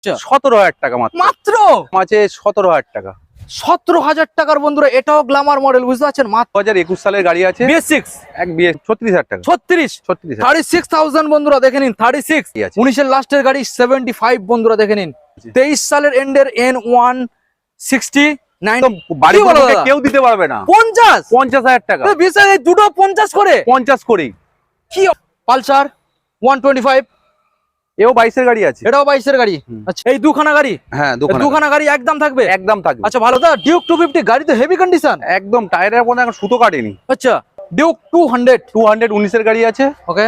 আচ্ছা। সতেরো হাজার টাকা মাত্র। মাত্র? সতেরো হাজার টাকা। সতেরো হাজার টাকার বন্ধুরা এটাও গ্লামার মডেল বুঝতে পারছেন? মাত্র হাজার একুশ সালের গাড়ি আছে। ছত্রিশ হাজার টাকা। ছত্রিশ? ছত্রিশ থার্টি সিক্স থাউজেন্ড বন্ধুরা দেখে নিন থার্টি সিক্স উনিশের লাস্টের গাড়ি সেভেন্টি ফাইভ বন্ধুরা দেখে নিন। তেইশ সালের এন্ডের এন ওয়ান সিক্সটি? কেউ দিতে পারবে না। পঞ্চাশ? পঞ্চাশ হাজার টাকা। দুটো পঞ্চাশ করে? পঞ্চাশ করেই। কি পালসার ওয়ান টোয়েন্টি ফাইভ এও বাইশের গাড়ি আছে। এটাও বাইশের গাড়ি? আচ্ছা এই দুখানা গাড়ি? হ্যাঁ দুখানা গাড়ি একদম থাকবে? একদম থাকবে। আচ্ছা ভালো। দা ডিউক টু ফিফটি গাড়ি তো হেভি কন্ডিশন একদম টায়ারের মধ্যে এখন সুতো কাটেনি। আচ্ছা Duke two hundred two hundred উনিশের গাড়ি আছে। ওকে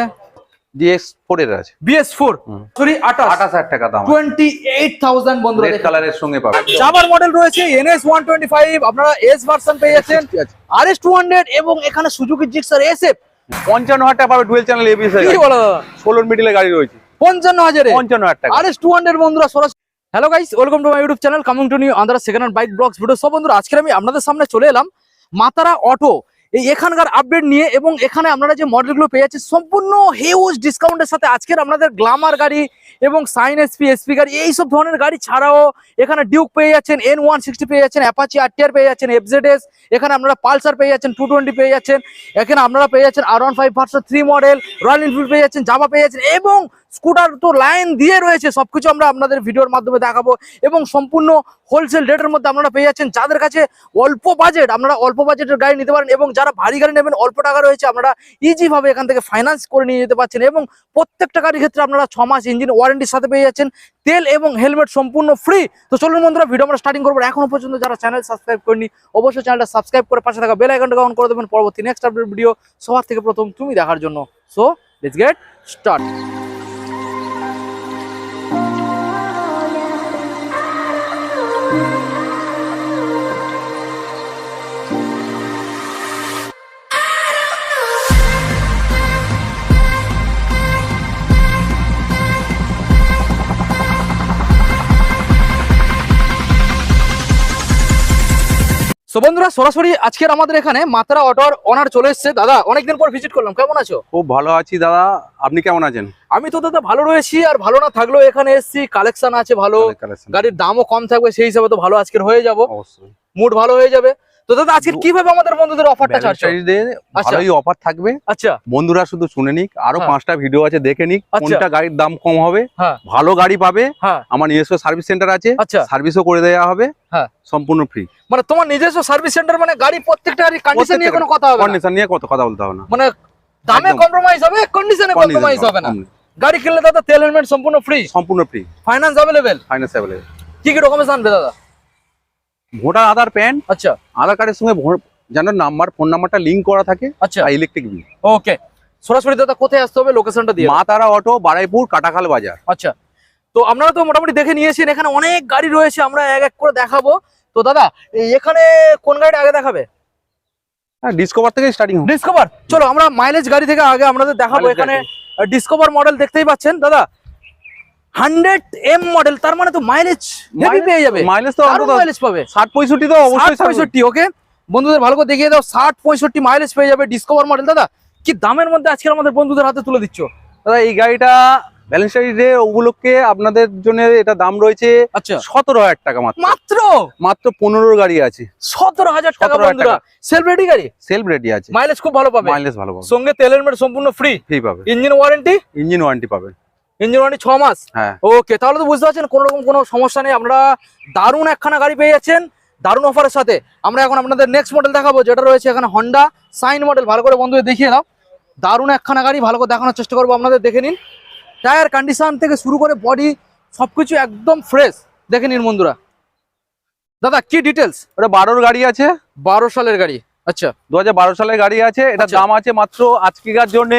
ফোর এর আছে। BS four. সরি আঠাশ। আঠাশ হাজার টাকা দাম টোয়েন্টি এইট থাউজেন্ড রেড। কালারের সঙ্গে জাবার মডেল রয়েছে এনএস ওয়ান টোয়েন্টি ফাইভ আপনারা এস ভার্সন পেয়ে যাচ্ছেন। আর এস টু হান্ড্রেড এবং এখানে সুজুকি জিক্সার পঞ্চান্ন হাজার টাকা পাবে ডুয়েল চ্যানেল এবিএস কি বলো? ষোলোর মিডিলে গাড়ি রয়েছে। পঞ্চান্ন হাজারে। পঞ্চান্ন হাজার টাকা। আর এস টু হান্ড্রেড বন্ধুরা সরাসরি hello guys welcome to my YouTube channel coming to new another second hand bike vlogs video সব বন্ধুরা আজকে আমি আপনাদের সামনে চলে এলাম মাতারা অটো এই এখানকার আপডেট নিয়ে এবং এখানে আপনারা যে মডেলগুলো পেয়ে যাচ্ছেন সম্পূর্ণ হিউজ ডিসকাউন্টের সাথে আজকের আপনাদের গ্লামার গাড়ি এবং সাইন এসপি এসপি গাড়ি এই সব ধরনের গাড়ি ছাড়াও এখানে ডিউক পেয়ে যাচ্ছেন এন ওয়ান সিক্সটি পেয়ে যাচ্ছেন অ্যাপাচি আরটিআর পেয়ে যাচ্ছেন এফজেডএস এখানে আপনারা পালসার পেয়ে যাচ্ছেন টু টোয়েন্টি পেয়ে যাচ্ছেন এখানে আপনারা পেয়ে যাচ্ছেন R one five version three model Royal Enfield পেয়ে যাচ্ছেন জামা পেয়ে যাচ্ছেন এবং স্কুটার তো লাইন দিয়ে রয়েছে, সবকিছু আমরা আপনাদের ভিডিওর মাধ্যমে দেখাবো এবং সম্পূর্ণ হোলসেল রেটের মধ্যে আপনারা পেয়ে যাচ্ছেন। যাদের কাছে অল্প বাজেট আপনারা অল্প বাজেটের গাড়ি নিতে পারেন এবং যারা ভারী গাড়ি নেবেন, অল্প টাকা রয়েছে, আপনারা ইজি ভাবে এখান থেকে ফাইন্যান্স করে নিয়ে যেতে পারছেন এবং প্রত্যেকটা গাড়ির ক্ষেত্রে আপনারা ছ মাস ইঞ্জিন ওয়ারেন্টির সাথে পেয়ে যাচ্ছেন। তেল এবং হেলমেট সম্পূর্ণ ফ্রি তো চলুন বন্ধুরা, ভিডিও আমরা স্টার্টিং করব। এখনও পর্যন্ত যারা চ্যানেল সাবস্ক্রাইব করেনি অবশ্যই চ্যানেলটা সাবস্ক্রাইব করে পাশে থাকা বেল আইকনটা অন করে দেবেন। পরবর্তী নেক্সট আপডেট ভিডিও সবার থেকে প্রথম তুমি দেখার জন্য। So let's get start so বন্ধুরা সরাসরি আজকের আমাদের এখানে মাত্রা অটোর অনার চলে এসেছে। দাদা অনেকদিন পর ভিজিট করলাম কেমন আছো? খুব ভালো আছি দাদা আপনি কেমন আছেন? আমি তো দাদা ভালো রয়েছি আর ভালো না থাকলেও এখানে এসছি কালেকশন আছে ভালো। গাড়ির দামও কম থাকবে সেই হিসাবে তো ভালো আজকের হয়ে যাব। অবশ্যই। মুড ভালো হয়ে যাবে। তো দাদা আজকে কীভাবে আমাদের বন্ধুদের অফারটা ছাড়ছো? Day আচ্ছা। অফার থাকবে। আচ্ছা। বন্ধুরা শুধু শুনে নিক আরও হ্যাঁ। পাঁচটা ভিডিও আছে দেখে নিক আচ্ছা। কোনটা গাড়ির দাম কম হবে হ্যাঁ। ভালো গাড়ি পাবে। হ্যাঁ। আমার নিজস্ব সার্ভিস সেন্টার আছে আচ্ছা। সার্ভিসও করে দেওয়া হবে। সম্পূর্ণ ফ্রি মানে তোমার নিজস্ব সার্ভিস সেন্টার মানে গাড়ি প্রত্যেকটা গাড়ি কন্ডিশন নিয়ে কোনো কথা হবে না? কন্ডিশন নিয়ে কত কথা বলতে হবে না। মানে দামে। কম্প্রোমাইজ হবে কন্ডিশনে কম্প্রোমাইজ হবে না। গাড়ি কিনলে দাদা তেল হেলমেট সম্পূর্ণ ফ্রি সম্পূর্ণ free finance available finance available কি কি ডকুমেন্টস আনবে দাদা? ভোটার আধার প্যান আচ্ছা। আধার কার্ডের সঙ্গে যেন নাম্বার ফোন নাম্বারটা লিঙ্ক করা থাকে আচ্ছা। ইলেকট্রিক বিল ওকে সরাসরি দাদা কোথায় আসতে হবে? লোকেশনটা দিয়ে। মা তারা অটো বারাইপুর কাটাখাল বাজার। আচ্ছা। তো আপনারা তো মোটামুটি দেখে নিয়েছেন এখানে অনেক গাড়ি রয়েছে আমরা এক এক করে দেখাবো। তো দাদা এই এখানে কোন গাড়িটা আগে দেখাবে? হ্যাঁ ডিসকভার থেকে স্টার্টিং ডিসকভার চলো আমরা মাইলেজ গাড়ি থেকে আগে আপনাদের দেখাবো এখানে। ডিসকভার মডেল দেখতেই পাচ্ছেন। দাদা হান্ড্রেড এম মডেল তার মানে তো মাইলেজ হেভি পেয়ে যাবে। মাইলেজ তো মাইলেজ পাবে। ষাট পঁয়ষট্টি তো অবশ্যই পঁয়ষট্টি ওকে বন্ধুদের ভালো করে দেখিয়ে দাও ষাট পঁয়ষট্টি মাইলেজ পেয়ে যাবে ডিসকভার মডেল দাদা কি দামের মধ্যে আজকে আমাদের বন্ধুদের হাতে তুলে দিচ্ছ? দাদা এই গাড়িটা ভ্যালেন্টাইন ডে উপলক্ষে আপনাদের জন্য এটা দাম রয়েছে আচ্ছা। সতেরো হাজার টাকা মাত্র। মাত্র? মাত্র পনেরো গাড়ি আছে। সতেরো হাজার টাকা 17,000 বন্ধুরা। সেলফ রেডি গাড়ি? সেলফ রেডি আছে। মাইলেজ খুব ভালো পাবে। মাইলেজ ভালো পাবে। সঙ্গে তেলের হেলমেট সম্পূর্ণ ফ্রি ফ্রি পাবে। ইঞ্জিন ওয়ারেন্টি ইঞ্জিন ওয়ারেন্টি পাবেন ইঞ্জিন ওয়ারেন্টি ছ মাস হ্যাঁ। ওকে তাহলে তো বুঝতে পারছেন কোনো রকম কোনো সমস্যা নেই। আপনারা দারুণ একখানা গাড়ি পেয়ে যাচ্ছেন দারুণ অফারের সাথে। আমরা এখন আপনাদের নেক্সট মডেল দেখাবো যেটা রয়েছে এখানে হন্ডা সাইন মডেল ভালো করে বন্ধুদের দেখিয়ে দাও। দারুণ একখানা গাড়ি ভালো করে দেখানোর চেষ্টা করব আপনাদের দেখে নিন। টায়ার কন্ডিশন থেকে শুরু করে বডি সবকিছু একদম ফ্রেশ দেখে নিন বন্ধুরা। দাদা কি ডিটেলস ওটা বারোর গাড়ি আছে। বারো সালের গাড়ি আচ্ছা। দু হাজার বারো সালের গাড়ি আছে। এটার আচ্ছা। দাম আছে মাত্র আজকেকার জন্য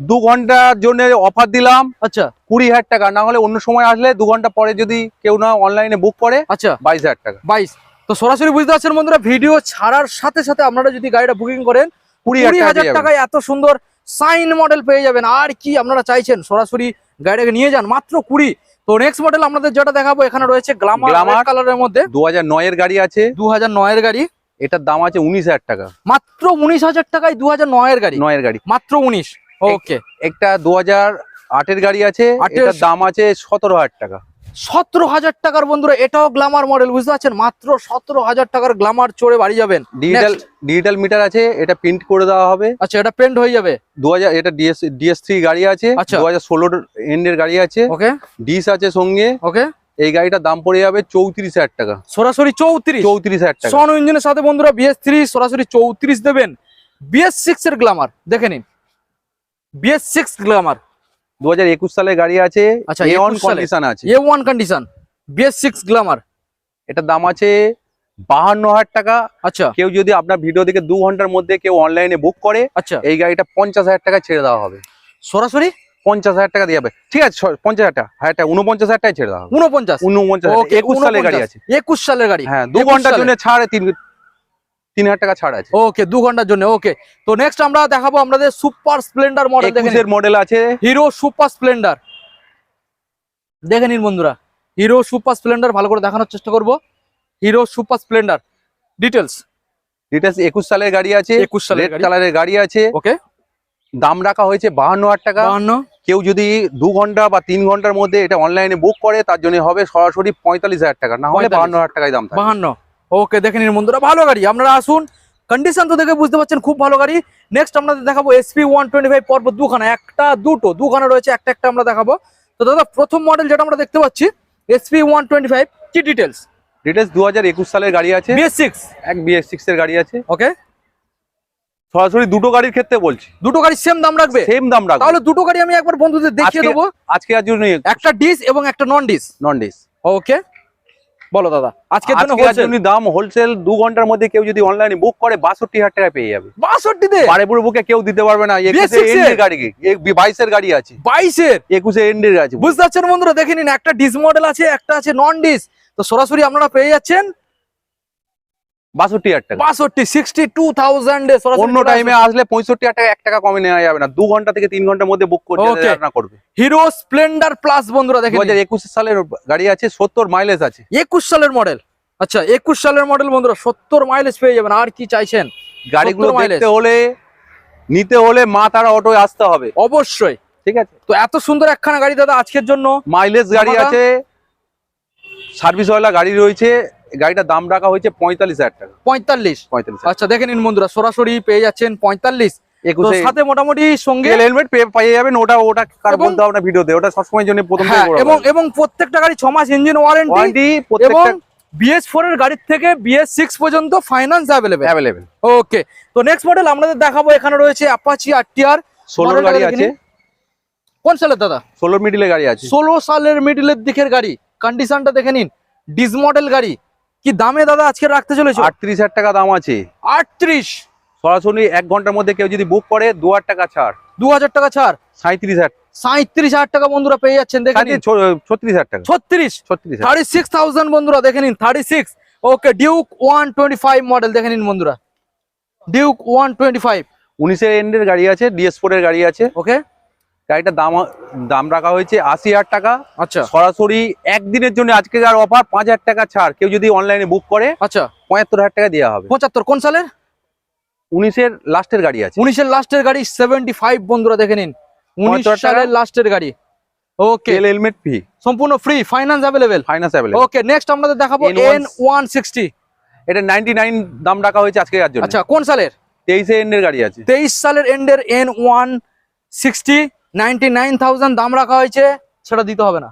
দু ঘণ্টার জন্য অফার দিলাম। আচ্ছা। কুড়ি হাজার টাকা না হলে অন্য সময় আসলে দু ঘণ্টা পরে যদি কেউ না অনলাইনে বুক করে আচ্ছা। বাইশ হাজার টাকা। বাইশ। তো সরাসরি বুঝতে পারছেন বন্ধুরা ভিডিও ছাড়ার সাথে সাথে আপনারা যদি গাড়িটা বুকিং করেন কুড়ি হাজার টাকায় এত সুন্দর সাইন মডেল পেয়ে যাবেন। আর কি আপনারা চাইছেন? সরাসরি গাড়িটাকে নিয়ে যান মাত্র কুড়ি। তো নেক্সট মডেল আপনাদের যেটা দেখাবো এখানে রয়েছে গ্লামার। কালারের মধ্যে। দু হাজার নয়ের গাড়ি আছে। দু হাজার নয়ের গাড়ি। এটার দাম আছে উনিশ হাজার টাকা। মাত্র উনিশ হাজার টাকায় দু হাজার নয়ের গাড়ি। নয়ের গাড়ি। মাত্র উনিশ। ওকে একটা দু হাজার আটের গাড়ি আছে এটার দাম আছে সতেরো হাজার টাকা। সতেরো হাজার টাকার বন্ধুরা এটাও গ্লামার মডেল বুঝতে পারছেন? মাত্র সতেরো হাজার টাকার গ্লামার চড়ে বাড়ি যাবেন। ডিজিটাল ডিজিটাল মিটার আছে এটা প্রিন্ট করে দেওয়া হবে। আচ্ছা এটা পেন্ট হয়ে যাবে? দু হাজার এটা ডিএস ডিএস থ্রি গাড়ি আছে আচ্ছা। দু হাজার ষোলোর এন্ডের গাড়ি আছে। ওকে ডিস আছে সঙ্গে। ওকে এই গাড়িটার দাম পড়ে যাবে চৌত্রিশ হাজার টাকা। সরাসরি চৌত্রিশ? চৌত্রিশ হাজার টাকা। সন ইঞ্জিনের সাথে বন্ধুরা বিএস থ্রি সরাসরি চৌত্রিশ দেবেন। বিএস সিক্স এর গ্লামার দেখে নিন। বিএস সিক্স গ্লামার দু হাজার একুশ সালের গাড়ি আছে আচ্ছা, এ অন 21 সালে। কন্ডিশন আছে। A one condition BS six Glamour এটার দাম আছে বাহান্ন হাজার টাকা। আচ্ছা। কেউ যদি আপনার ভিডিও দেখে দু ঘণ্টার মধ্যে কেউ অনলাইনে বুক করে আচ্ছা। এই গাড়িটা পঞ্চাশ হাজার টাকা ছেড়ে দেওয়া হবে। সরাসরি? পঞ্চাশ হাজার টাকা দিয়ে যাবে। ঠিক আছে পঞ্চাশ হাজার টাকা হাজার টাকা উনপঞ্চাশ হাজার টাকা ছেড়ে দেওয়া হবে। উনপঞ্চাশ উনপঞ্চাশ একুশ সালের গাড়ি আছে। একুশ সালের গাড়ি। হ্যাঁ দু 21 ঘণ্টার জন্য ছাড় তিন তিন হাজার টাকা ছাড় আছে। ওকে দু ঘণ্টার জন্য ওকে তো নেক্সট আমরা দেখাবো আমাদের সুপার স্প্লেন্ডার মডেল মডেল আছে। হিরো সুপার স্প্লেন্ডার দেখে নিন বন্ধুরা হিরো সুপার স্প্লেন্ডার ভালো করে দেখানোর চেষ্টা করব। Hero Super Splendor details details একুশ সালের গাড়ি আছে 21 সালের। কালারের গাড়ি। আছে। ওকে দাম রাখা হয়েছে বাহান্ন হাজার টাকা। বাহান্ন। কেউ যদি দু ঘণ্টা বা তিন ঘণ্টার মধ্যে এটা অনলাইনে বুক করে তার জন্য হবে সরাসরি পঁয়তাল্লিশ হাজার টাকা। না হলে বাহান্ন হাজার টাকায় দাম বাহান্ন। ওকে দেখে নিন বন্ধুরা ভালো গাড়ি। আপনারা আসুন কন্ডিশন তো দেখে বুঝতে পারছেন খুব ভালো গাড়ি। নেক্সট আমরা দেখাবো এসপি ওয়ান টোয়েন্টি ফাইভ পর্ব দুখানা একটা দুটো দুখানা রয়েছে একটা একটা আমরা দেখাবো। তো দাদা প্রথম মডেল যেটা আমরা দেখতে পাচ্ছি এসপি ওয়ান টোয়েন্টি ফাইভ কি ডিটেলস ডিটেলস দু হাজার একুশ সালের গাড়ি আছে। বিএস সিক্স এক বিএস সিক্স এর গাড়ি আছে। ওকে সরাসরি দুটো গাড়ির ক্ষেত্রে বলছি। দুটো গাড়ি সেম দাম রাখবে? সেম দাম রাখব। তাহলে দুটো গাড়ি আমি একবার বন্ধুদের দেখিয়ে দেবো। আজকে আর জন্য একটা ডিস এবং একটা নন ডিস নন ডিস ওকে বলো দাদা আজকের জন্য হোলসেল দাম হোলসেল দু ঘণ্টার মধ্যে কেউ যদি অনলাইনে বুক করে বাষট্টি হাজার টাকা পেয়ে যাবে। বাষট্টিতে বারেপুর বুকে কেউ দিতে পারবে না একুশে BS6 এন্ডের গাড়ি বাইশের গাড়ি আছে। বাইশের? একুশে এন্ডের আছে। বুঝতে পারছেন বন্ধুরা দেখে নিন একটা ডিস মডেল আছে একটা আছে নন ডিস তো সরাসরি আপনারা পেয়ে যাচ্ছেন বাষট্টি হাজার টাকা। বাষট্টি সিক্সটি টু থাউজেন্ড অন্য টাইমে আসলে পঁয়ষট্টি হাজার টাকা এক টাকা কমে নেওয়া যাবে না। দু ঘণ্টা থেকে তিন ঘণ্টার মধ্যে বুক করতে করবে। হিরো স্প্লেন্ডার প্লাস বন্ধুরা দু হাজার একুশ সালের গাড়ি আছে সত্তর মাইলেজ আছে। একুশ সালের মডেল আচ্ছা একুশ সালের মডেল বন্ধুরা সত্তর মাইলেজ পেয়ে যাবেন। আর কি চাইছেন? গাড়িগুলো 70 দেখতে হলে নিতে হলে মা তারা অটোয় আসতে হবে। অবশ্যই। ঠিক আছে? তো এত সুন্দর একখানা গাড়ি দাদা আজকের জন্য। মাইলেজ গাড়ি আছে সার্ভিসওয়ালা গাড়ি রয়েছে গাড়িটার দাম রাখা হয়েছে পঁয়তাল্লিশ হাজার টাকা। পঁয়তাল্লিশ? পঁয়তাল্লিশ আচ্ছা দেখে নিন বন্ধুরা সরাসরি পেয়ে যাচ্ছেন পঁয়তাল্লিশ। সাথে মোটামুটি সঙ্গে হেলমেট পেয়ে যাবেন ওটা ওটা ভিডিওতে ওটা সবসময়ের জন্য প্রথম হ্যাঁ এবং এবং প্রত্যেকটা গাড়ি ছ মাস ইঞ্জিন ওয়ারেন্টি এবং বিএস ফোর এর গাড়ির থেকে বিএস সিক্স পর্যন্ত ফাইন্যান্স অ্যাভেলেবেল অ্যাভেলেবেল ওকে তো নেক্সট মডেল আপনাদের দেখাবো এখানে রয়েছে অ্যাপাচি আরটিআর ষোলোর মডেলটা গাড়ি আছে? কোন সালের দাদা? ষোলোর মিডিলে গাড়ি আছে। ষোলো সালের মিডিলের দিকের গাড়ি। কন্ডিশনটা দেখে নিন। ডিস মডেল গাড়ি। কি দামে দাদা আজকে রাখতে চলেছে? আটত্রিশ হাজার টাকা দাম আছে। আটত্রিশ? সরাসরি এক ঘণ্টার মধ্যে কেউ যদি বুক করে দু হাজার টাকা ছাড়। দু হাজার টাকা ছাড়? সাঁত্রিশ হাজার। সাঁত্রিশ হাজার টাকা বন্ধুরা পেয়ে যাচ্ছেন দেখে নিন। ছত্রিশ হাজার টাকা। ছত্রিশ? ছত্রিশ থার্টি সিক্স থাউজেন্ড বন্ধুরা দেখে নিন thirty six okay Duke one twenty five model দেখে নিন বন্ধুরা। ডিউক ওয়ান টোয়েন্টি ফাইভ উনিশের এন্ডের গাড়ি আছে ডিএস ফোর এর গাড়ি আছে। ওকে গাড়িটার দাম দাম রাখা হয়েছে আশি হাজার টাকা। আচ্ছা। সরাসরি একদিনের জন্য আজকে যার অফার পাঁচ হাজার টাকা ছাড়। কেউ যদি অনলাইনে বুক করে আচ্ছা। পঁয়াত্তর হাজার টাকা দেওয়া হবে। পঁচাত্তর কোন সালের? উনিশের লাস্টের গাড়ি আছে। উনিশের লাস্টের গাড়ি সেভেন্টি ফাইভ বন্ধুরা দেখে নিন। উনিশ 75 সালের লাস্টের গাড়ি। ওকে হেলমেট ফি সম্পূর্ণ free finance available finance available okay next আপনাদের দেখাবো এন ওয়ান সিক্সটি এটা নাইনটি নাইন দাম রাখা হয়েছে আজকে আচ্ছা কোন সালের? তেইশে এন্ডের গাড়ি আছে। তেইশ সালের এন্ডের N one sixty ninety nine thousand দাম রাখা হয়েছে সেটা দিতে হবে না।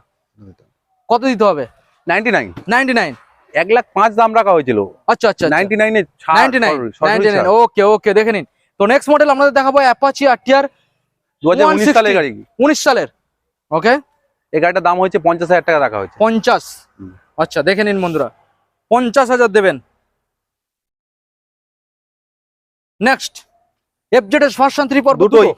কত দিতে হবে? Ninety nine. Ninety nine. এক লাখ পাঁচ দাম রাখা হয়েছিল। আচ্ছা আচ্ছা নাইনটি নাইনে ninety nine ninety nine okay okay দেখে নিন। তো নেক্সট মডেল আপনাদের দেখাবো অ্যাপাচি আরটিআর দু হাজার উনিশ সালের গাড়ি। উনিশ সালের ওকে? এই গাড়িটার দাম হচ্ছে পঞ্চাশ হাজার টাকা রাখা হয়েছে। পঞ্চাশ। আচ্ছা দেখে নিন বন্ধুরা। পঞ্চাশ হাজার দেবেন। Next FZ S version three পর দুটো দুটোই।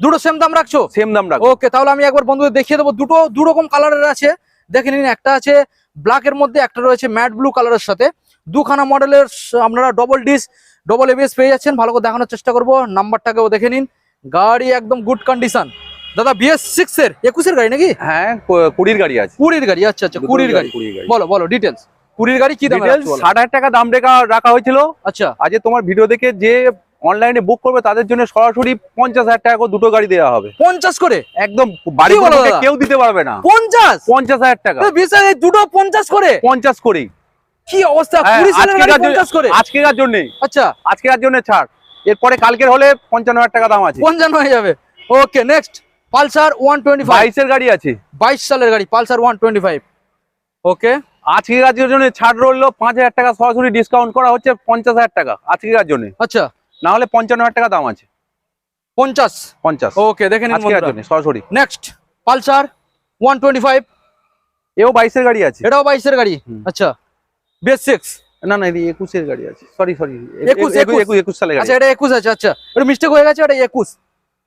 দুটো সেম দাম রাখছো? সেম দাম রাখো ওকে তাহলে আমি একবার বন্ধুদের দেখিয়ে দেবো। দুটো দু রকম কালারের আছে। দেখে নিন একটা আছে ব্ল্যাকের মধ্যে একটা রয়েছে ম্যাট ব্লু কালারের সাথে। দুখানা মডেলের আপনারা ডবল ডিস ডবল এবিএস পেয়ে যাচ্ছেন। ভালো করে দেখানোর চেষ্টা করব। নাম্বারটাকেও দেখে নিন। গাড়ি একদম গুড কন্ডিশন দাদা বিএস সিক্স এর একুশের গাড়ি নাকি? হ্যাঁ কুড়ির গাড়ি আছে। কুড়ির গাড়ি আচ্ছা আচ্ছা কুড়ির গাড়ি বলো বলো ডিটেলস কুড়ির গাড়ি কি দাম ষাট হাজার টাকা দাম রেখা রাখা হয়েছিল। আচ্ছা। আজ তোমার ভিডিও দেখে যে অনলাইনে বুক করবে তাদের জন্য সরাসরি পঞ্চাশ হাজার টাকা করে দুটো গাড়ি দেওয়া হবে। পঞ্চাশ করে? একদম বাড়ি? কেউ দিতে পারবে না। পঞ্চাশ? পঞ্চাশ হাজার টাকা। দুটো পঞ্চাশ করে? পঞ্চাশ করেই। কি অবস্থা? হ্যাঁ, আজকেকার জন্য- করে? আচ্ছা। আজকের জন্য ছাড়। এরপরে কালকের হলে পঞ্চান্ন হাজার টাকা দাম আছে। পঞ্চান্ন হয়ে যাবে। Okay next Pulsar one twenty five বাইশের গাড়ি আছে। বাইশ সালের গাড়ি Pulsar one twenty five okay আজকের জন্য ছাড় রইল পাঁচ হাজার টাকা সরাসরি ডিসকাউন্ট করা হচ্ছে পঞ্চাশ হাজার টাকা আজকের জন্য আচ্ছা। না হলে পঞ্চান্ন হাজার টাকা দাম আছে। পঞ্চাশ। পঞ্চাশ। ওকে দেখে নিন সরাসরি। Next Pulsar one twenty five এও বাইশের গাড়ি আছে। এটাও বাইশের গাড়ি? আচ্ছা। বেস সিক্স না না এটি একুশের গাড়ি আছে। সরি সরি একুশ, একুশ। একুশ। গাড়ি আচ্ছা এটা একুশ আছে আচ্ছা। এটা মিস্টেক হয়ে গেছে এটা একুশ।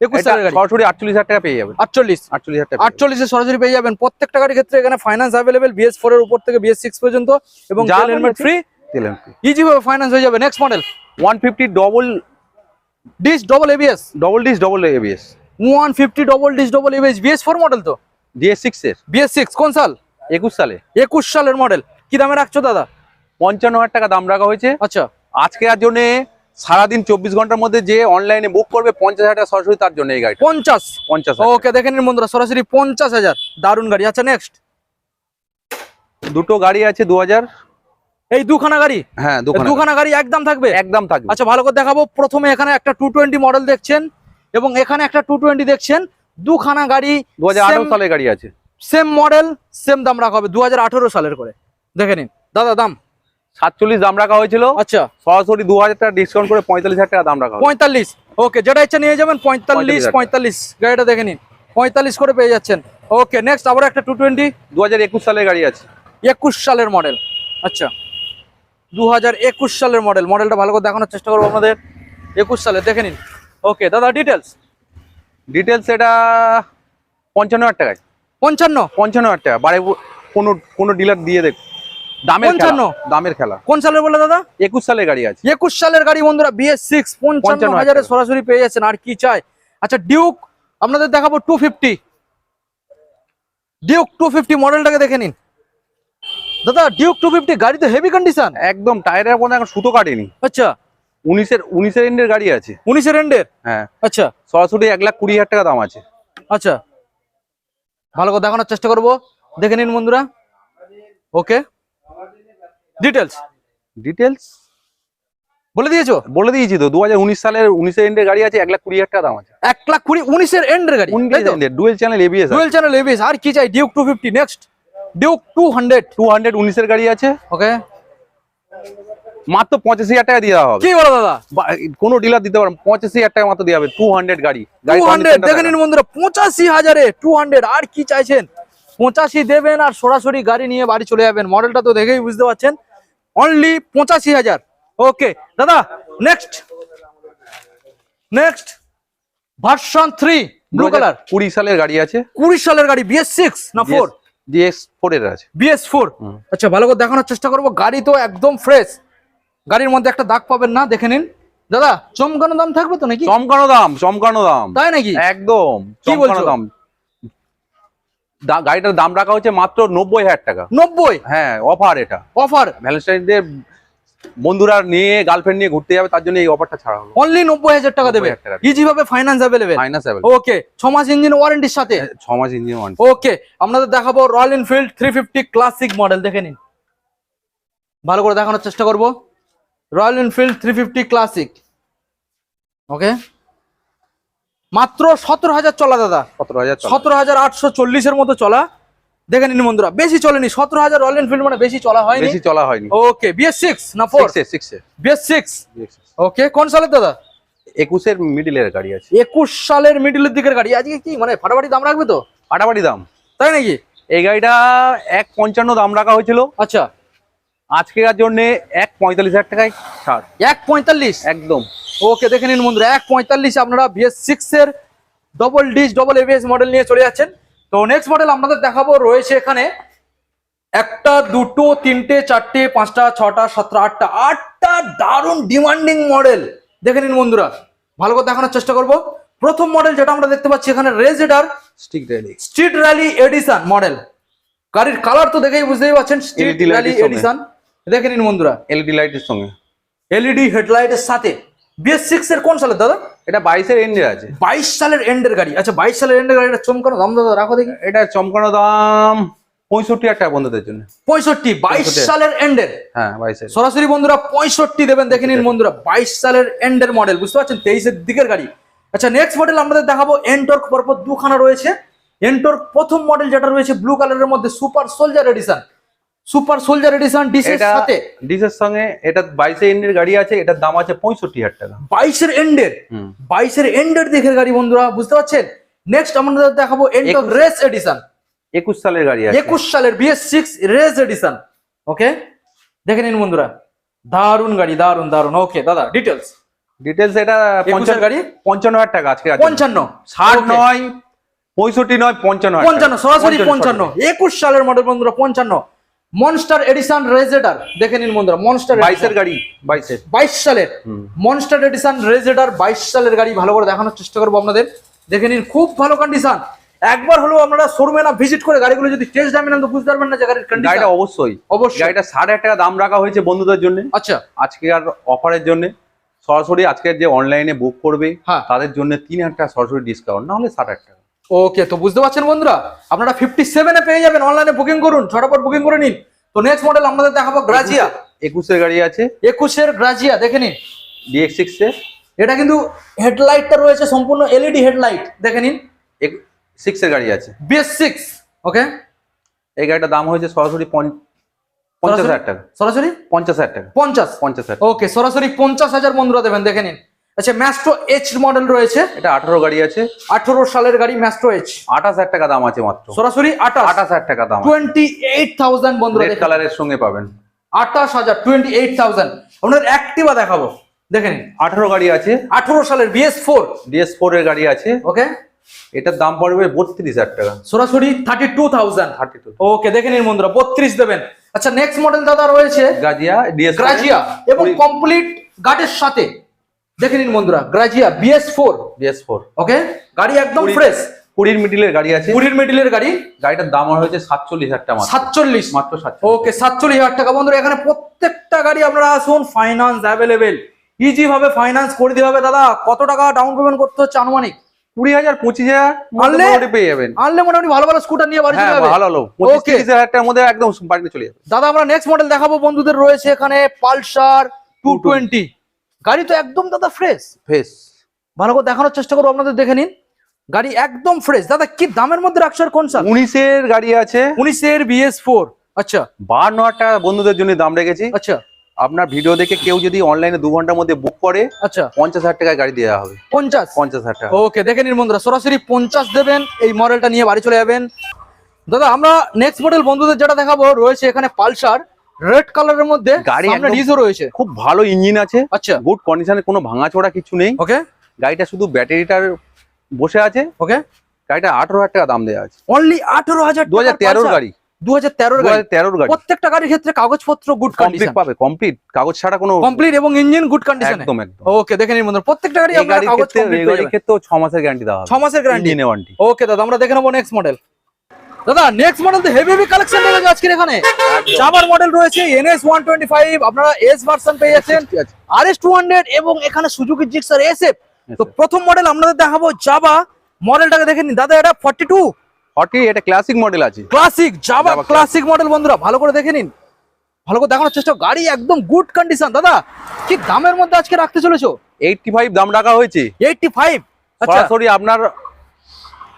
একুশ এটা সালের গাড়ি। সরাসরি আটচল্লিশ হাজার টাকা পেয়ে যাবেন। আটচল্লিশ। আটচল্লিশ হাজার টাকা আটচল্লিশে সরাসরি পেয়ে যাবেন। প্রত্যেকটা গাড়ির ক্ষেত্রে এখানে ফাইন্যান্স অ্যাভেলেবেল বিএস ফোর এর উপর থেকে বিএস সিক্স পর্যন্ত এবং হেলমেট ফ্রি দিলেন ইজি ভাবে ফাইন্যান্স হয়ে যাবে। Next model one fifty double disc double ABS double disc double ABS one fifty double disc double ABS BS four model তো? ডিএস সিক্স এর। বিএস সিক্স কোন সাল? একুশ সালে। একুশ সালের মডেল কি দামে রাখছো দাদা? পঞ্চান্ন হাজার টাকা দাম রাখা হয়েছে। আচ্ছা। আজকে আর জন্য সারাদিন চব্বিশ ঘণ্টার মধ্যে যে অনলাইনে বুক করবে পঞ্চাশ হাজার সরাসরি তার জন্য এই গাড়িটা। পঞ্চাশ? পঞ্চাশ ওকে দেখে নিন বন্ধুরা সরাসরি পঞ্চাশ হাজার। দারুণ গাড়ি। আচ্ছা নেক্সট দুটো গাড়ি আছে দু হাজার। এই দুখানা গাড়ি? হ্যাঁ দুখানা দুখানা গাড়ি একদম থাকবে? একদম থাকবে। আচ্ছা ভালো করে দেখাবো। প্রথমে এখানে একটা টু মডেল দেখছেন এবং এখানে একটা টু দেখছেন। দুখানা গাড়ি দু হাজার আঠারো সালের গাড়ি আছে। সেম মডেল সেম দাম রাখা হবে দুহাজার আঠারো সালের করে। দেখে নিন। দাদা দাম? সাতচল্লিশ দাম রাখা হয়েছিল। আচ্ছা। সরাসরি দু হাজার টাকা ডিসকাউন্ট করে পঁয়তাল্লিশ হাজার টাকা দাম রাখা হবে। পঁয়তাল্লিশ। ওকে যেটা ইচ্ছা নিয়ে যাবেন পঁয়তাল্লিশ 45,000 পঁয়তাল্লিশ। গাড়িটা দেখে নিন। পঁয়তাল্লিশ করে পেয়ে যাচ্ছেন। ওকে নেক্সট আবার একটা টু টোয়েন্টি দু হাজার একুশ সালের গাড়ি আছে। একুশ সালের মডেল আচ্ছা। দু হাজার একুশ সালের মডেল মডেলটা ভালো করে দেখানোর চেষ্টা করব আপনাদের। একুশ সালে দেখে নিন। ওকে দাদা ডিটেলস ডিটেলস এটা পঞ্চান্ন হাজার টাকায়। পঞ্চান্ন? পঞ্চান্ন হাজার টাকা। বারে কোনো কোনো ডিলার দিয়ে দেখ দামের খেলা। দামের খেলা। কোন সালের বলে দাদা? একুশ সালের গাড়ি আছে। একুশ সালের গাড়ি বন্ধুরা বিএস সিক্স পঞ্চান্ন হাজারে সরাসরি পেয়ে যাচ্ছেন। আর কি চাই? আচ্ছা ডিউক আপনাদের দেখাবো two fifty Duke two fifty মডেলটাকে দেখে নিন। দাদা ডিউক টু ফিফটি গাড়ি তো হেভি কন্ডিশন একদম টায়ারের মধ্যে এখন সুতো কাটেনি। আচ্ছা। উনিশের উনিশের এন্ডের গাড়ি আছে। উনিশের এন্ডের হ্যাঁ। আচ্ছা। সরাসরি এক লাখ কুড়ি হাজার টাকা দাম আছে। আচ্ছা। ভালো করে দেখানোর চেষ্টা করব। দেখে নিন বন্ধুরা। ওকে ডিটেলস ডিটেলস বলে দিয়েছ? বলে দিয়েছি তো। দু হাজার উনিশ সালের উনিশের এন্ডের গাড়ি আছে এক লাখ কুড়ি হাজার টাকা দাম আছে। এক লাখ কুড়ি উনিশের এন্ডের গাড়ি dual channel ABS dual channel ABS আর কি চাই? Duke two fifty next Duke two hundred two hundred উনিশের গাড়ি আছে। ওকে মাত্র পঁচাশি হাজার টাকা দেওয়া হবে। কি বলো দাদা? কোনো ডিলার দিতে পারেন পঁচাশি হাজার টাকা মাত্র দেওয়া হবে। টু হান্ড্রেড গাড়ি। টু হান্ড্রেড দেখে। নিন বন্ধুরা পঁচাশি হাজারে টু হান্ড্রেড আর কি চাইছেন? পঁচাশি দেবেন আর সরাসরি গাড়ি নিয়ে বাড়ি চলে যাবেন। মডেলটা তো দেখেই বুঝতে পারছেন। অনলি পঁচাশি হাজার। ওকে দাদা next next version three blue colour কুড়ি সালের গাড়ি আছে। কুড়ি সালের গাড়ি বিএস সিক্স না ফোর জিএস ফোর এর আছে। বিএস ফোর হুম। আচ্ছা ভালো করে দেখানোর চেষ্টা করব। গাড়ি তো একদম ফ্রেশ গাড়ির মধ্যে একটা দাগ পাবেন না দেখে নিন। দাদা চমকানো দাম থাকবে তো নাকি? চমকানো দাম চমকানো দাম। তাই নাকি? একদম চমকানো দাম। গাড়িটার দাম রাখা হচ্ছে মাত্র নব্বই হাজার টাকা। নব্বই? হ্যাঁ অফার এটা। অফার ভ্যালেন্টাইন ডে বন্ধুরা নিয়ে গার্লফ্রেন্ড নিয়ে ঘুরতে যাবে তার জন্য এই অফারটা ছাড়া হলো অনলি নব্বই হাজার টাকা দেবে। 90,000 ইজি ভাবে ফাইন্যান্স অ্যাভেলেবেল অ্যাভেল ওকে ছ মাস ইঞ্জিন ওয়ারেন্টির সাথে। ছ মাস ইঞ্জিন ওয়ান ওকে আপনাদের দেখাবো Royal Enfield three fifty classic model দেখে নিন। ভালো করে দেখানোর চেষ্টা করব। Royal Enfield three fifty classic okay মাত্র সতেরো হাজার চলা দাদা। সতেরো হাজার সতেরো হাজার আটশো চল্লিশের মতো চলা। দেখে নিন বন্ধুরা বেশি চলেনি সতেরো হাজার রয়্যাল এনফিল্ড মানে বেশি চলা হয়নি। বেশি চলা হয়নি। ওকে বিএস সিক্স না ফোর সিক্সে বিএস সিক্স ওকে কোন সালের দাদা? একুশের মিডিলের গাড়ি আছে। একুশ সালের মিডিলের দিকের গাড়ি আজকে কি মানে ফাটাফাটি দাম রাখবে তো? ফাটাফাটি দাম। তাই নাকি? এই গাড়িটা এক পঞ্চান্ন দাম রাখা হয়েছিল। আচ্ছা। আজকের জন্য এক পঁয়তাল্লিশ হাজার টাকায় ছাড়। এক পঁয়তাল্লিশ? একদম। ওকে দেখে নিন বন্ধুরা এক পঁয়তাল্লিশ আপনারা বিএস সিক্স এর double disc double ABS model নিয়ে চলে যাচ্ছেন। তো নেক্সট মডেল আপনাদের দেখাবো রয়েছে এখানে একটা দুটো তিনটে চারটে পাঁচটা ছটা সাতটা আটটা আটটা দারুণ ডিমান্ডিং মডেল দেখে নিন বন্ধুরা ভালো করে দেখানোর চেষ্টা করব। প্রথম মডেল যেটা আমরা দেখতে পাচ্ছি এখানে রেজেডার street rally street rally edition model গাড়ির কালার তো দেখেই বুঝতেই পারছেন স্ট্রিট র্যালি এডিশন দেখে নিন বন্ধুরা। এলইডি লাইটের সঙ্গে। এলইডি হেডলাইটের সাথে। বিএস সিক্স এর কোন সালের দাদা? এটা বাইশের এন্ডে আছে। বাইশ সালের এন্ডের গাড়ি। আচ্ছা বাইশ সালের এন্ডের গাড়ি এটা চমকানো দাম দাদা রাখো দেখি। এটা চমকানো দাম পঁয়ষট্টি হাজার টাকা বন্ধুদের জন্য। পঁয়ষট্টি বাইশ সালের এন্ডের হ্যাঁ বাইশের সরাসরি বন্ধুরা পঁয়ষট্টি দেবেন দেখে নিন বন্ধুরা বাইশ সালের এন্ডের মডেল বুঝতে পারছেন? তেইশের দিকের গাড়ি। আচ্ছা নেক্সট মডেল আমাদের দেখাবো এন্টর্ক পরপর দুখানা রয়েছে। এন্টর্ক প্রথম মডেল যেটা রয়েছে ব্লু কালারের মধ্যে super soldier edition super soldier edition ডিসের সাথে? ডিসের সঙ্গে এটা বাইশে এন্ডের গাড়ি আছে এটার দাম আছে পঁয়ষট্টি হাজার টাকা। বাইশের এন্ডের? হুম। বাইশের এন্ডের দিকের গাড়ি বন্ধুরা বুঝতে পারছেন? নেক্সট আমাদের দেখাবো এন্টর্ক একুশ- রেস এডিশন একুশ সালের গাড়ি আছে। একুশ সালের BS six race edition okay দেখে নিন বন্ধুরা। দারুণ গাড়ি দারুণ দারুণ ওকে দাদা ডিটেলস ডিটেলস এটা একুশের পঞ্চান্ন গাড়ি? পঞ্চান্ন হাজার টাকা আজকে আছে পঞ্চান্ন। ষাট Okay. নয় পঁয়ষট্টি নয় পঞ্চান্ন হাজার পঞ্চান্ন টাকা। সরাসরি। পঞ্চান্ন। একুশ সালের মডেল বন্ধুরা পঞ্চান্ন। মনস্টার এডিশন রেজেডার দেখে নিন বন্ধুরা মনস্টার বাইশের গাড়ি বাইশের। বাইশ সালের। মনস্টার এডিশন রেজেডার বাইশ সালের গাড়ি ভালো করে দেখানোর চেষ্টা করব আপনাদের। দেখে নিন খুব ভালো কন্ডিশন একবার হলেও আপনারা শোরুমে না ভিজিট করে গাড়িগুলো যদি টেস্ট দামে নেন তো বুঝতে পারবেন না যে গাড়ির গাড়িটা কন্ডিশন অবশ্যই। অবশ্যই। গাড়িটা ষাট হাজার টাকা দাম রাখা হয়েছে বন্ধুদের জন্য। আচ্ছা। আজকে আর অফারের জন্য। সরাসরি আজকে যে অনলাইনে বুক করবে হ্যাঁ। তাদের জন্য তিন হাজার টাকা সরাসরি ডিসকাউন্ট না হলে ষাট হাজার টাকা। ওকে তো বুঝতে পারছেন বন্ধুরা? আপনারা ফিফটি সেভেনে পেয়ে যাবেন। অনলাইনে বুকিং করুন। ছটাপট বুকিং করে নিন। তো নেক্সট মডেল আপনাদের দেখাবো গ্রাজিয়া একুশের গাড়ি আছে। একুশের গ্রাজিয়া দেখে নিন। ডিএক্স সিক্স এটা কিন্তু হেডলাইটটা রয়েছে সম্পূর্ণ এলইডি হেডলাইট দেখে নিন। সিক্সের গাড়ি আছে। বিএস সিক্স ওকে এই গাড়িটার দাম হয়েছে সরাসরি পঞ্চাশ হাজার টাকা। সরাসরি? পঞ্চাশ হাজার টাকা। পঞ্চাশ। পঞ্চাশ হাজার। ওকে সরাসরি পঞ্চাশ হাজার বন্ধুরা দেবেন। দেখে নিন। আচ্ছা ম্যাস্ট্রো এইচ মডেল রয়েছে। এটা আঠারো গাড়ি আছে। আঠারো সালের গাড়ি ম্যাস্ট্রো এইচ আঠাশ হাজার টাকা দাম আছে মাত্র। সরাসরি আঠাশ। আঠাশ হাজার টাকা দাম টোয়েন্টি এইট থাউজেন্ড বন্ধুরা কালারের সঙ্গে পাবেন। আঠাশ হাজার টোয়েন্টি এইট থাউজেন্ড আপনার অ্যাক্টিভা দেখাবো। দেখেন। আঠারো গাড়ি আছে। আঠারো সালের বিএস ফোর ডিএস ফোর এর গাড়ি আছে। ওকে। এটার দাম পড়বে বত্রিশ হাজার টাকা। সরাসরি thirty two thousand thirty two okay দেখে নিন বন্ধুরা বত্রিশ দেবেন। আচ্ছা নেক্সট মডেল দাদা রয়েছে গাজিয়া ডিএস গ্রাজিয়া এবং কমপ্লিট গার্ডের সাথে। দেখে নিন বন্ধুরা Grazia BS four DS four okay গাড়ি একদম ফ্রেশ কুড়ির মিডিলের গাড়ি আছে। কুড়ির মিডিলের গাড়ি। গাড়িটার দাম হয়েছে সাতচল্লিশ হাজার টাকা সাতচল্লিশ। মাত্র ওকে সাতচল্লিশ হাজার টাকা। বন্ধুরা এখানে প্রত্যেকটা গাড়ি আপনারা আসুন ফাইন্যান্স অ্যাভেলেবেল ইজি ভাবে ফাইন্যান্স করে দিতে হবে দাদা। কত টাকা ডাউন পেমেন্ট করতে হচ্ছে আনুমানিক? কুড়ি হাজার পঁচিশ হাজার আনলে? পেয়ে যাবেন। আনলে মোটামুটি ভালো ভালো স্কুটার নিয়ে বাড়ি হ্যাঁ যাবে। ভালো ভালো। পঁচিশ হাজার মধ্যে একদম বাড়িতে চলে যাবে। দাদা আমরা নেক্সট মডেল দেখাবো বন্ধুদের রয়েছে এখানে পালসার টু টোয়েন্টি গাড়ি তো একদম দাদা ফ্রেশ ফ্রেশ ভালো করে দেখানোর চেষ্টা করব আপনাদের দেখে নিন। গাড়ি একদম ফ্রেশ দাদা কি দামের মধ্যে রাখছো আর কোন সাল উনিশের গাড়ি আছে। উনিশের বিএস ফোর আচ্ছা। বাহান্ন হাজার টাকা বন্ধুদের জন্য দাম রেখেছি। আচ্ছা। আপনার ভিডিও দেখে কেউ যদি অনলাইনে দু ঘণ্টার মধ্যে বুক করে আচ্ছা। পঞ্চাশ হাজার টাকায় গাড়ি দেওয়া হবে। পঞ্চাশ? পঞ্চাশ হাজার টাকা। ওকে দেখে নিন বন্ধুরা সরাসরি পঞ্চাশ দেবেন এই মডেলটা নিয়ে বাড়ি চলে যাবেন। দাদা আমরা নেক্সট মডেল বন্ধুদের যেটা দেখাবো রয়েছে এখানে পালসার। রেড কালারের মধ্যে গাড়ি সামনে ডিজো রয়েছে। খুব ভালো ইঞ্জিন আছে। আচ্ছা। গুড কন্ডিশনে কোনো ভাঙাচোরা কিছু নেই। ওকে গাড়িটা শুধু ব্যাটারিটার বসে আছে। ওকে গাড়িটা আঠারো হাজার টাকা দাম দেওয়া আছে। অনলি আঠারো হাজার দু হাজার তেরোর গাড়ি। দু হাজার তেরোর গাড়ি। তেরোর গাড়ি। প্রত্যেকটা গাড়ির ক্ষেত্রে কাগজপত্র গুড কমপ্লিট কন্ডিশন পাবে কমপ্লিট কাগজ ছাড়া কোনো কমপ্লিট এবং ইঞ্জিন গুড কন্ডিশনে একদম একদম। ওকে দেখে নিন বন্ধুরা প্রত্যেকটা গাড়ি আপনারা গাড়ির কাগজ ক্ষেত্রে কমপ্লিট এই গাড়ির ক্ষেত্রেও ছ মাসের গ্যারান্টি দেওয়া হবে। ছ মাসের গ্যারান্টি ইঞ্জিনে ওয়ারেন্টি ওকে দাদা আমরা দেখে নেব নেক্সট মডেল দাদা নেক্সট মডেল তো হেভি হেভি কালেকশন রয়েছে আজকের এখানে। চাবার মডেল রয়েছে এনএস ওয়ান টোয়েন্টি ফাইভ আপনারা এস ভার্সন পেয়ে যাচ্ছেন। আর এস টু হান্ড্রেড এবং এখানে সুজুকি জিক্সার এসএফ তো প্রথম মডেল আপনাদের দেখাবো জাবা মডেলটাকে দেখে নিন। দাদা এটা ফর্টি টু ফর্টি এটা ক্লাসিক মডেল আছে। ক্লাসিক জাবা ক্লাসিক মডেল বন্ধুরা ভালো করে দেখে নিন। ভালো করে দেখানোর চেষ্টা। গাড়ি একদম গুড কন্ডিশন দাদা কি দামের মধ্যে আজকে রাখতে চলেছো? এইটটি ফাইভ দাম রাখা হয়েছে। এইটটি ফাইভ আচ্ছা। সরাসরি আপনার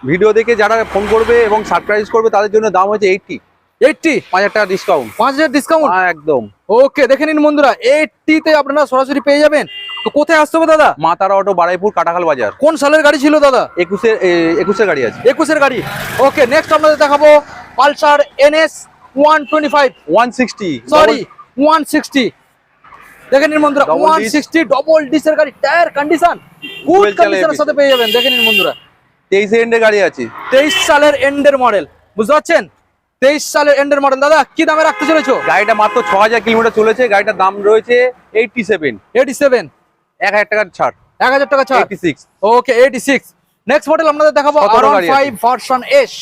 ভিডিও দেখে যারা ফোন করবে এবং সারপ্রাইজ করবে তাদের জন্য দাম হচ্ছে এইটটি এইটটি পাঁচ হাজার টাকা ডিসকাউন্ট পাঁচ হাজার ডিসকাউন্ট একদম। ওকে দেখে নিন বন্ধুরা এইটটি তে আপনারা সরাসরি পেয়ে যাবেন। তো কোথায় আসতে হবে দাদা? মাতারা অটো বারাইপুর কাটাখাল বাজার। কোন সালের গাড়ি ছিল দাদা? একুশের একুশের গাড়ি আছে। একুশের গাড়ি। ওকে নেক্সট আপনাদের দেখাবো Pulsar NS one twenty five one sixty sorry one sixty দেখে নিন বন্ধুরা ওয়ান সিক্সটি ডবল ডিসের গাড়ি টায়ার কন্ডিশন গুড কন্ডিশনের সাথে পেয়ে যাবেন। দেখে নিন বন্ধুরা। তেইশে এন্ডে গাড়ি আছে। তেইশ সালের এন্ডের মডেল। বুঝতে পারছেন? তেইশ সালের এন্ডের মডেল। দাদা কি দামে রাখতে চলেছো? গাড়িটা মাত্র ছ হাজার কিলোমিটার চলেছে। গাড়িটার দাম রয়েছে এইটটি সেভেন এইটি সেভেন এক হাজার টাকার ছাড়। এক হাজার টাকা ছাড়? Eighty six okay eighty six next model আপনাদের দেখাবো R one five version S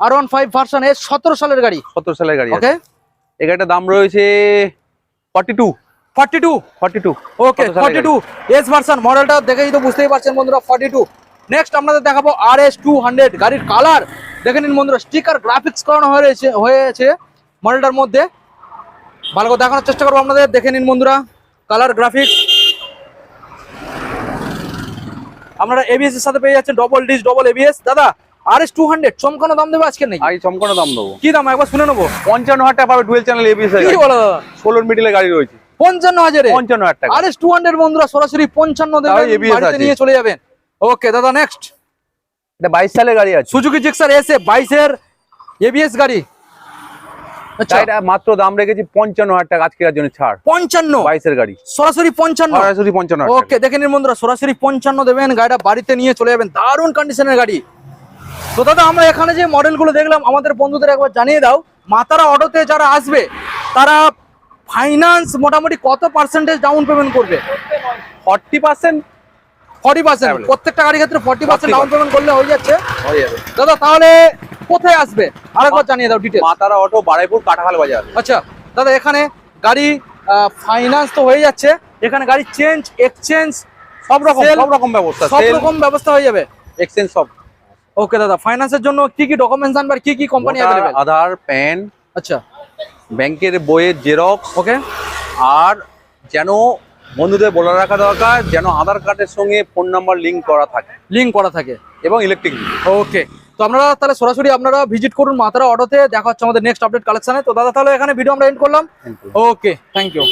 R one five version S সতেরো সালের গাড়ি। সত্তর সালের গাড়ি ওকে এই গাড়িটার দাম রয়েছে forty two forty two forty two okay কত সালের ফর্টি টু এস ভার্সন মডেলটা দেখেই তো বুঝতেই পারছেন বন্ধুরা ফর্টি টু নেক্সট আপনাদের দেখাবো আর এস টু হান্ড্রেড গাড়ির কালার দেখে নিন বন্ধুরা স্টিকার গ্রাফিক্স করানো হয়েছে হয়েছে মডেলটার মধ্যে। ভালো করে দেখানোর চেষ্টা করব আপনাদের দেখে নিন বন্ধুরা কালার গ্রাফিক্স আপনারা এবিএস এর সাথে পেয়ে যাচ্ছেন ডবল ডিস ডবল এবিএস দাদা আর এস টু হান্ড্রেড চমকানো দাম দেবো আজকে নেই চমকানো দাম দেবো। কি দাম? একবার শুনে নেব। পঞ্চান্ন হাজার টাকা পাবে ডুয়েল চ্যানেল এবিএস কি বলো দাদা? ষোলোর মিডিলে গাড়ি রয়েছে। পঞ্চান্ন হাজারে? পঞ্চান্ন হাজার টাকা। আর এস টু হান্ড্রেড বন্ধুরা সরাসরি পঞ্চান্ন ABS নিয়ে চলে যাবেন। ওকে দাদা নেক্সট এটা বাইশ সালের গাড়ি আছে। সুজুকি জিক্সার এসে বাইশের এবিএস গাড়ি। আচ্ছা। গাড়িটা মাত্র দাম রেখেছি পঞ্চান্ন হাজার টাকা আজকের জন্য ছাড়। পঞ্চান্ন? বাইশের গাড়ি। সরাসরি পঞ্চান্ন? সরাসরি পঞ্চান্ন ওকে দেখে নিন বন্ধুরা সরাসরি পঞ্চান্ন দেবেন গাড়িটা বাড়িতে নিয়ে চলে যাবেন। দারুণ কন্ডিশনের গাড়ি। তো দাদা আমরা এখানে যে মডেলগুলো দেখলাম আমাদের বন্ধুদের একবার জানিয়ে দাও। মাতারা অটোতে যারা আসবে তারা ফাইন্যান্স মোটামুটি কত পার্সেন্টেজ ডাউন পেমেন্ট করবে? Forty percent forty percent. প্রত্যেকটা গাড়ির ক্ষেত্রে ফর্টি পার্সেন্ট 40% ডাউন পেমেন্ট করলে হয়ে যাচ্ছে। যাবে। দাদা তাহলে কোথায় আসবে? আরেকবার জানিয়ে দাও ডিটেল মাতারা অটো বারাইপুর কাটাখাল বাজার। আচ্ছা দাদা এখানে গাড়ি ফাইন্যান্স তো হয়ে যাচ্ছে। এখানে গাড়ি চেঞ্জ এক্সচেঞ্জ সব রকম। সব রকম ব্যবস্থা। সব রকম ব্যবস্থা হয়ে যাবে। এক্সচেঞ্জ সব। ওকে দাদা ফাইন্যান্সের জন্য কি কি ডকুমেন্টস আনবার কি কি কোম্পানি অ্যাভেলেবেল আধার প্যান আচ্ছা। ব্যাংকের বইয়ের জেরক্স ওকে আর যেন বন্ধুদের বলে রাখা দরকার যেন আধার কার্ডের সঙ্গে ফোন নাম্বার লিঙ্ক করা থাকে। লিঙ্ক করা থাকে। এবং ইলেকট্রিক ওকে। তো আপনারা তাহলে সরাসরি আপনারা ভিজিট করুন মাতারা অটোতে দেখা হচ্ছে আমাদের নেক্সট আপডেট কালেকশনে তো দাদা তাহলে এখানে ভিডিও আমরা এন্ড করলাম। Okay thank you